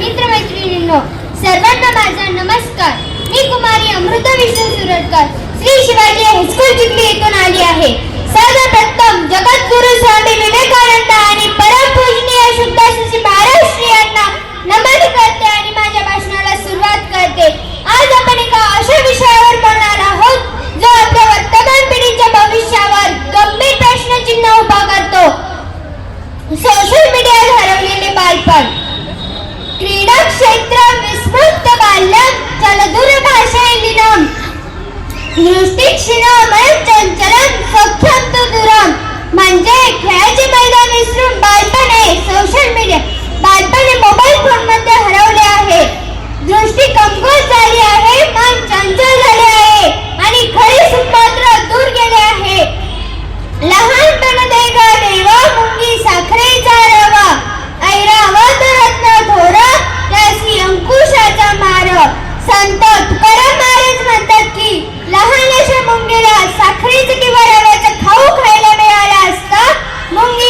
मित्रमैत्रिणींनो सर्वांना माझा नमस्कार. मी कुमारी अमृता विष्णू सुरटकर श्री शिवाजी हायस्कूल चिखली येथून आली आहे. सर्वप्रथम जगद्गुरु स्वामी विवेकानंद आणि परमपूजनीय शुद्धाशिषी महाराष्ट्रीयांना नमन करते आणि माझ्या भाषणाला सुरुवात करते. आज आपण एका अशा विषयावर बोलणार आहोत जो आपल्या वर्तमान पिढीच्या भविष्यावर गंभीर प्रश्नचिन्ह उभा करतो. सोशल मीडियावर हरवलेले बालपण. क्षेत्र विस्मृत बाल्यम चलदूर भाषेलिनम दृष्टिक्षीणम चंचलम सख्यम तु दुरम म्हणजे खेळाचे मैदान विसरून बालपणे सोशल मीडिया बालपणे मोबाईल फोनमध्ये हरवले आहे दृष्टी कमकुवत झाली आहे मन चंचल झाले आहे आणि खरी सुपात्र दूर गेले आहे लहानपण दे देवा मुंगी साखरेचा संत तुकाराम महाराज म्हणतात की लहान अशा मुंगीला साखरेचं किंवा रव्याचं खाऊ खायला मिळालं असतं मुंगी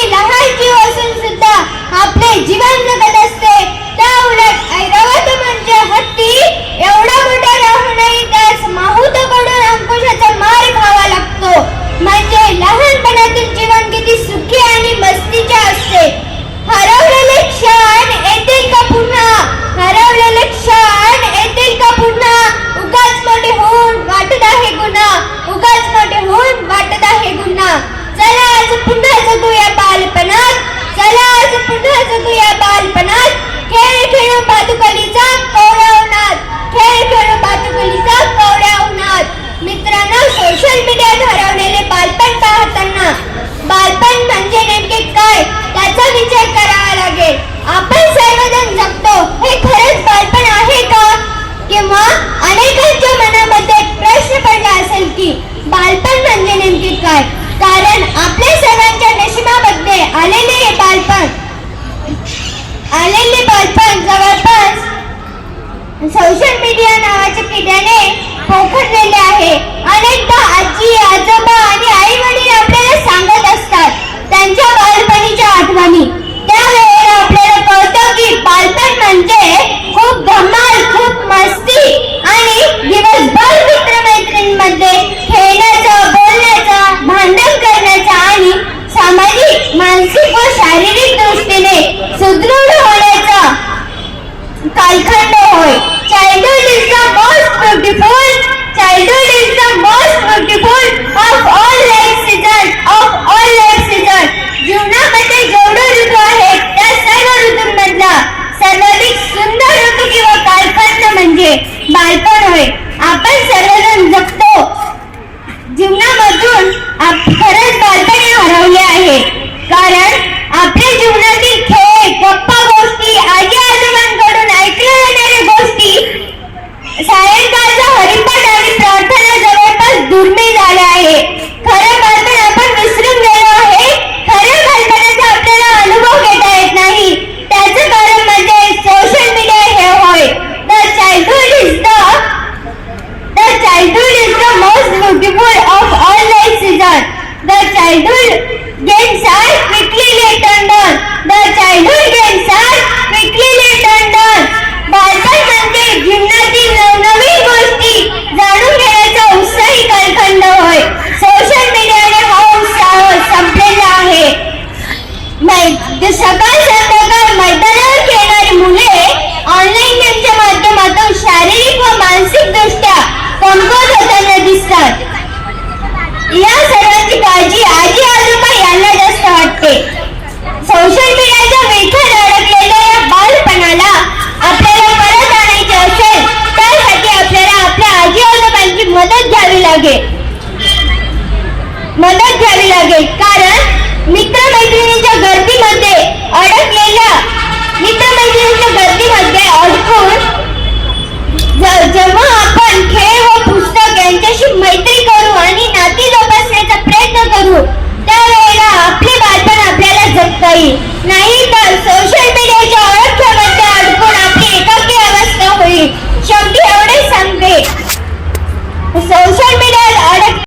सोशल मीडिया नावाच्या किड्याने पोखरलेले आहे. अनेकदा आजी आजोबा आणि आई वडील आपल्याला सांगत असतात. त्यांच्या बालपण होय. आपण सर्वजण जगतो. जीवनामधून खरंच बालपण हरवले आहे. कारण childhood games are quickly turned on. The childhood games are quickly turned on. બાળપણ અંતે જીવનાથી નવનવી